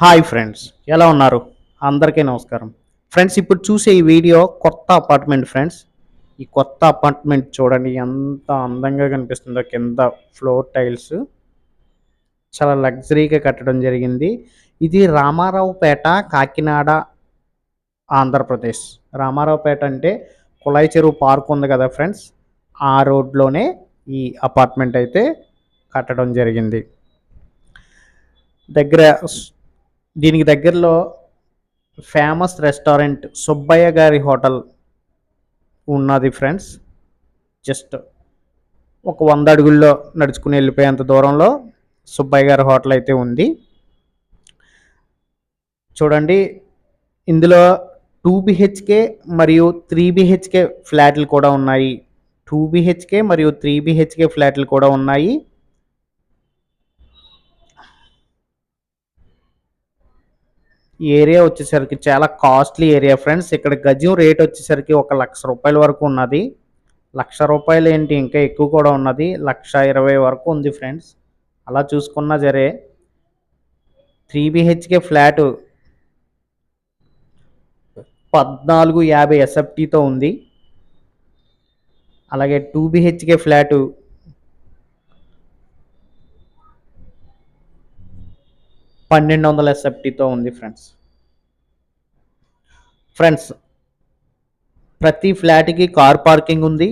Hi friends ఎలా ఉన్నారు? అందరికీ నమస్కారం. ఫ్రెండ్స్ ఇప్పుడు చూసే ఈ వీడియో కొత్త అపార్ట్మెంట్ ఫ్రెండ్స్. ఈ కొత్త అపార్ట్మెంట్ చూడండి ఎంత అందంగా కనిపిస్తుందో కింద ఫ్లోర్ టైల్స్. చాలా లగ్జరీగా కట్టడం జరిగింది. ఇది రామారావుపేట కాకినాడ ఆంధ్రప్రదేశ్. రామారావుపేట అంటే కుళాయి చెరువు పార్క్ ఉంది కదా ఫ్రెండ్స్. ఆ రోడ్లోనే ఈ అపార్ట్మెంట్ అయితే కట్టడం జరిగింది. దగ్గర దీనికి దగ్గరలో ఫేమస్ రెస్టారెంట్ సుబ్బయ్య గారి హోటల్ ఉన్నది ఫ్రెండ్స్ జస్ట్ ఒక వంద అడుగుల్లో నడుచుకుని వెళ్ళిపోయేంత దూరంలో సుబ్బయ్య గారి హోటల్ అయితే ఉంది. చూడండి ఇందులో టూ బిహెచ్కే మరియు త్రీ బిహెచ్కే ఫ్లాట్లు కూడా ఉన్నాయి. టూ బిహెచ్కే మరియు త్రీ బిహెచ్కే ఫ్లాట్లు కూడా ఉన్నాయి. ఏరియా వచ్చేసరికి చాలా కాస్ట్లీ ఏరియా ఫ్రెండ్స్. ఇక్కడ గజం రేట్ వచ్చేసరికి ఒక లక్ష రూపాయల వరకు ఉన్నది. లక్ష రూపాయలు ఏంటి? ఇంకా ఎక్కువ కూడా ఉన్నది. లక్ష ఇరవై వరకు ఉంది ఫ్రెండ్స్. అలా చూసుకున్నా సరే త్రీ బిహెచ్కే ఫ్లాట్ పద్నాలుగు యాభై ఎస్ఎఫ్టీతో ఉంది. అలాగే టూ బిహెచ్కే ఫ్లాటు పన్నెండు వందల ఎస్ఎఫ్టీతో ఉంది ఫ్రెండ్స్. ఫ్రెండ్స్ ప్రతి ఫ్లాట్కి కార్ పార్కింగ్ ఉంది.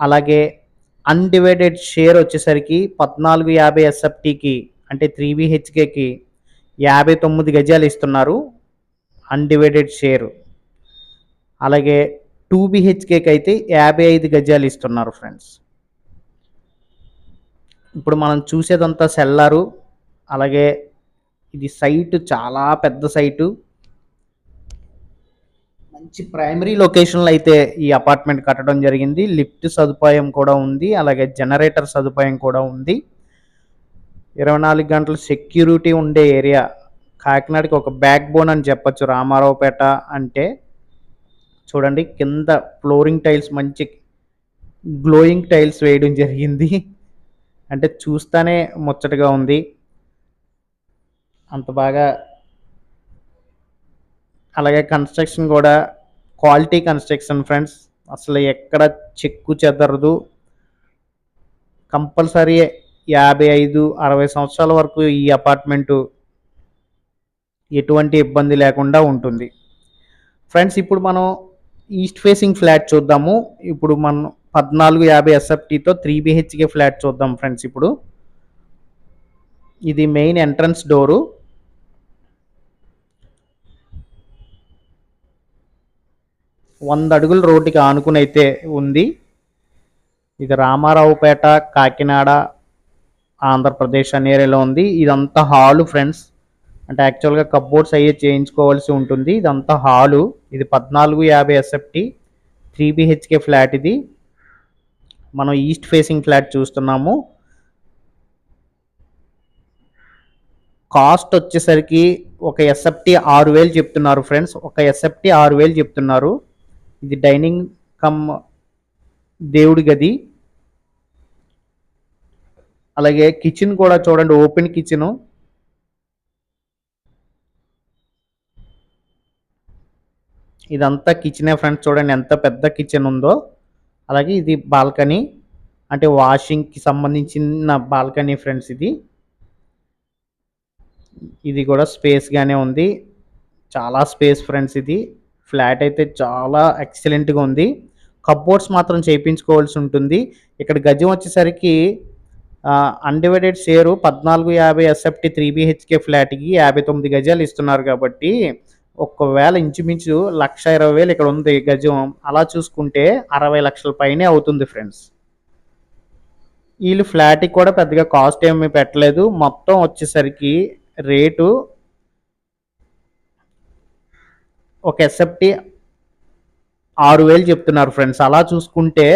అలాగే అన్డివైడెడ్ షేర్ వచ్చేసరికి పద్నాలుగు యాభై ఎస్ఎఫ్టీకి అంటే త్రీ బిహెచ్కేకి యాభై తొమ్మిది గజాలు ఇస్తున్నారు అన్డివైడెడ్ షేర్. అలాగే టూ బిహెచ్కేకి అయితే యాభై ఐదు గజాలు ఇస్తున్నారు ఫ్రెండ్స్. ఇప్పుడు మనం చూసేదంతా సెల్లారు. అలాగే ఇది సైట్ చాలా పెద్ద సైటు. మంచి ప్రైమరీ లొకేషన్లో అయితే ఈ అపార్ట్మెంట్ కట్టడం జరిగింది. లిఫ్ట్ సదుపాయం కూడా ఉంది. అలాగే జనరేటర్ సదుపాయం కూడా ఉంది. ఇరవై నాలుగు గంటలు సెక్యూరిటీ ఉండే ఏరియా. కాకినాడకి ఒక బ్యాక్ బోన్ అని చెప్పొచ్చు. రామారావుపేట అంటే. చూడండి కింద ఫ్లోరింగ్ టైల్స్ మంచి గ్లోయింగ్ టైల్స్ వేయడం జరిగింది. అంటే చూస్తానే ముచ్చటగా ఉంది. అంత బాగా అలాగే కన్స్ట్రక్షన్ కూడా క్వాలిటీ కన్స్ట్రక్షన్ ఫ్రెండ్స్ అసలు ఎక్కడ చెక్కు చెదరదు. కంపల్సరీ యాభై ఐదు అరవై సంవత్సరాల వరకు ఈ అపార్ట్మెంటు ఎటువంటి ఇబ్బంది లేకుండా ఉంటుంది. ఫ్రెండ్స్ ఇప్పుడు మనం ఈస్ట్ ఫేసింగ్ ఫ్లాట్ చూద్దాము. ఇప్పుడు మనం పద్నాలుగు యాభై ఎస్ఎఫ్టీతో త్రీ బిహెచ్కే ఫ్లాట్ చూద్దాం ఫ్రెండ్స్ ఇప్పుడు. ఇది మెయిన్ ఎంట్రన్స్ డోరు వంద అడుగుల రోడ్డుకి ఆనుకుని అయితే ఉంది. ఇది రామారావుపేట కాకినాడ ఆంధ్రప్రదేశ్ అనే ఏరియాలో ఉంది. ఇదంతా హాలు ఫ్రెండ్స్. అంటే యాక్చువల్గా కప్బోర్డ్స్ అయ్యే చేయించుకోవాల్సి ఉంటుంది. ఇదంతా హాలు. ఇది పద్నాలుగు యాభై ఎస్ఎఫ్టీ త్రీ బిహెచ్కే ఫ్లాట్ ఇది. మనం ఈస్ట్ ఫేసింగ్ ఫ్లాట్ చూస్తున్నాము. కాస్ట్ వచ్చేసరికి ఒక ఎస్ఎఫ్టీ ఆరు వేలు చెప్తున్నారు ఫ్రెండ్స్. ఒక ఎస్ఎఫ్టీ ఆరు వేలు చెప్తున్నారు. ఇది డైనింగ్ కమ్ దేవుడి గది. అలాగే కిచెన్ కూడా చూడండి ఓపెన్ కిచెన్. ఇదంతా కిచెనే ఫ్రెండ్స్ చూడండి ఎంత పెద్ద కిచెన్ ఉందో. అలాగే ఇది బాల్కనీ అంటే వాషింగ్కి సంబంధించిన బాల్కనీ ఫ్రెండ్స్ ఇది. ఇది కూడా స్పేస్గానే ఉంది. చాలా స్పేస్ ఫ్రెండ్స్ ఇది. ఫ్లాట్ అయితే చాలా ఎక్సలెంట్గా ఉంది. కప్బోర్డ్స్ మాత్రం చేయించుకోవాల్సి ఉంటుంది. ఇక్కడ గజం వచ్చేసరికి అన్డివైడెడ్ షేరు పద్నాలుగు యాభై ఎస్ఎఫ్టీ త్రీ బిహెచ్కే ఫ్లాట్కి యాభై తొమ్మిది గజాలు ఇస్తున్నారు కాబట్టి ఒకవేళ ఇంచుమించు లక్ష ఇరవై వేలు ఇక్కడ ఉంది గజం. అలా చూసుకుంటే అరవై లక్షల పైనే అవుతుంది ఫ్రెండ్స్. వీళ్ళు ఫ్లాట్కి కూడా పెద్దగా కాస్ట్ ఏమీ పెట్టలేదు. మొత్తం వచ్చేసరికి రేటు ఒక ఎస్ఎఫ్టీ ఆరు వేలు చెప్తున్నారు ఫ్రెండ్స్. అలా చూసుకుంటే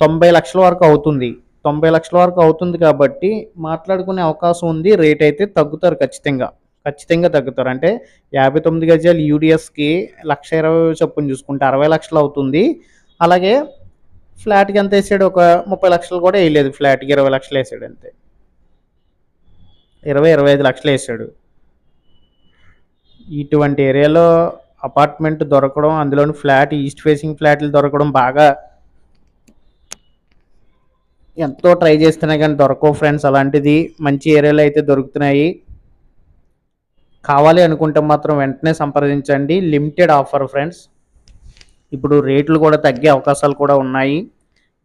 తొంభై లక్షల వరకు అవుతుంది. తొంభై లక్షల వరకు అవుతుంది కాబట్టి మాట్లాడుకునే అవకాశం ఉంది. రేట్ అయితే తగ్గుతారు ఖచ్చితంగా. ఖచ్చితంగా తగ్గుతారు. అంటే యాభై తొమ్మిది గజాలు యూడిఎస్కి లక్ష ఇరవై చొప్పున చూసుకుంటే అరవై లక్షలు అవుతుంది. అలాగే ఫ్లాట్కి ఎంత వేసాడు? ఒక ముప్పై లక్షలు కూడా వేయలేదు. ఫ్లాట్కి ఇరవై లక్షలు వేసాడు అంతే. ఇరవై ఇరవై ఐదు లక్షలు వేసాడు. ఇటువంటి ఏరియాలో అపార్ట్మెంట్ దొరకడం అందులోని ఫ్లాట్ ఈస్ట్ ఫేసింగ్ ఫ్లాట్లు దొరకడం బాగా ఎంతో ట్రై చేస్తున్నా కానీ దొరకవు ఫ్రెండ్స్. అలాంటిది మంచి ఏరియాలో అయితే దొరుకుతున్నాయి. కావాలి అనుకుంటే మాత్రం వెంటనే సంప్రదించండి. Limited offer friends. ఇప్పుడు రేట్లు కూడా తగ్గే అవకాశాలు కూడా ఉన్నాయి.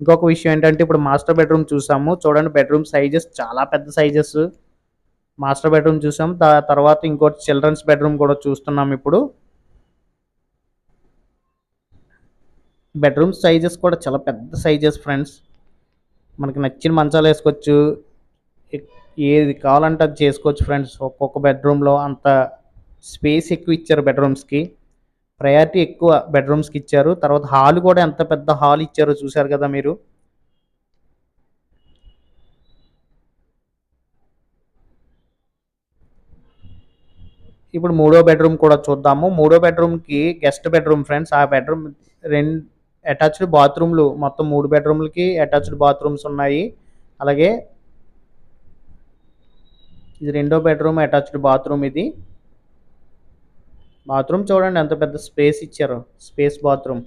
ఇంకొక విషయం ఏంటంటే ఇప్పుడు మాస్టర్ బెడ్రూమ్ చూసాము. చూడండి బెడ్రూమ్ సైజెస్ చాలా పెద్ద సైజెస్. మాస్టర్ బెడ్రూమ్ చూసాం దా- తర్వాత ఇంకోటి చిల్డ్రన్స్ బెడ్రూమ్ కూడా చూస్తున్నాం ఇప్పుడు. బెడ్రూమ్ సైజెస్ కూడా చాలా పెద్ద సైజెస్ ఫ్రెండ్స్ మనకి నచ్చిన మంచాలు వేసుకోవచ్చు. ఏది కావాలంటే అది చేసుకోవచ్చు ఫ్రెండ్స్ ఒక్కొక్క బెడ్రూమ్లో అంత స్పేస్ ఎక్కువ ఇచ్చారు బెడ్రూమ్స్కి ప్రయారిటీ ఎక్కువ బెడ్రూమ్స్కి ఇచ్చారు. తర్వాత హాల్ కూడా ఎంత పెద్ద హాల్ ఇచ్చారో చూశారు కదా మీరు. ఇప్పుడు మూడో బెడ్రూమ్ కూడా చూద్దాము. మూడో బెడ్రూమ్కి గెస్ట్ బెడ్రూమ్ ఫ్రెండ్స్ ఆ బెడ్రూమ్ రెండు అటాచ్డ్ బాత్రూమ్లు మొత్తం మూడు బెడ్రూమ్లకి అటాచ్డ్ బాత్రూమ్స్ ఉన్నాయి. అలాగే ఇది రెండో బెడ్రూమ్ అటాచ్డ్ బాత్రూమ్ ఇది. బాత్రూమ్ చూడండి ఎంత పెద్ద స్పేస్ ఇచ్చారు. Space bathroom.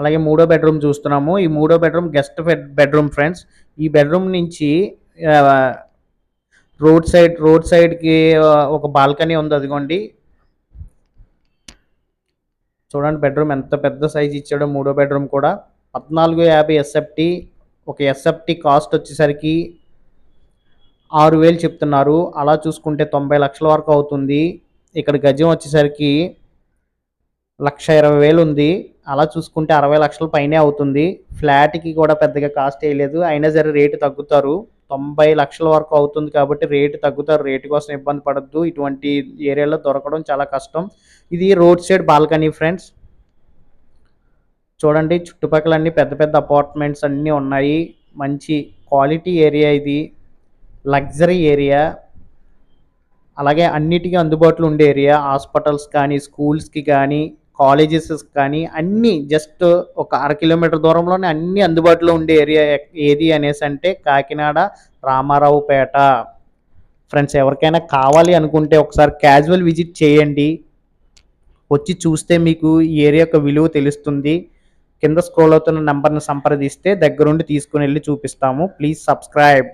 అలాగే మూడో బెడ్రూమ్ చూస్తున్నాము. ఈ మూడో బెడ్రూమ్ గెస్ట్ బెడ్రూమ్ ఫ్రెండ్స్. ఈ బెడ్రూమ్ నుంచి రోడ్ సైడ్ రోడ్ సైడ్కి ఒక బాల్కనీ ఉంది అదిగోండి. చూడండి బెడ్రూమ్ ఎంత పెద్ద సైజ్ ఇచ్చాడో మూడో బెడ్రూమ్ కూడా. పద్నాలుగు యాభై ఎస్ఎఫ్టీ ఒక ఎస్ఎఫ్టీ కాస్ట్ వచ్చేసరికి ఆరు వేలు చెప్తున్నారు. అలా చూసుకుంటే తొంభై లక్షల వరకు అవుతుంది. ఇక్కడ గజం వచ్చేసరికి లక్ష ఇరవై వేలు ఉంది. అలా చూసుకుంటే అరవై లక్షల పైనే అవుతుంది. ఫ్లాట్కి కూడా పెద్దగా కాస్ట్ వేయలేదు అయినా సరే రేటు తగ్గుతారు. తొంభై లక్షల వరకు అవుతుంది కాబట్టి రేటు తగ్గుతారు. రేటు కోసం ఇబ్బంది పడద్దు. ఇటువంటి ఏరియాలో దొరకడం చాలా కష్టం. ఇది రోడ్ సైడ్ బాల్కనీ ఫ్రెండ్స్. చూడండి చుట్టుపక్కల అన్ని పెద్ద పెద్ద అపార్ట్మెంట్స్ అన్నీ ఉన్నాయి. మంచి క్వాలిటీ ఏరియా ఇది. Luxury area. అలాగే అన్నిటికీ అందుబాటులో ఉండే ఏరియా. హాస్పిటల్స్ కానీ స్కూల్స్కి కానీ కాలేజెస్ కానీ అన్నీ జస్ట్ ఒక అర కిలోమీటర్ దూరంలోనే అన్ని అందుబాటులో ఉండే ఏరియా ఏది అనేసి అంటే కాకినాడ రామారావుపేట. ఫ్రెండ్స్ ఎవరికైనా కావాలి అనుకుంటే ఒకసారి క్యాజువల్ విజిట్ చేయండి. వచ్చి చూస్తే మీకు ఈ ఏరియా యొక్క విలువ తెలుస్తుంది. కింద స్క్రోల్ అవుతున్న నెంబర్ని సంప్రదిస్తే దగ్గరుండి తీసుకుని వెళ్ళి చూపిస్తాము. Please subscribe.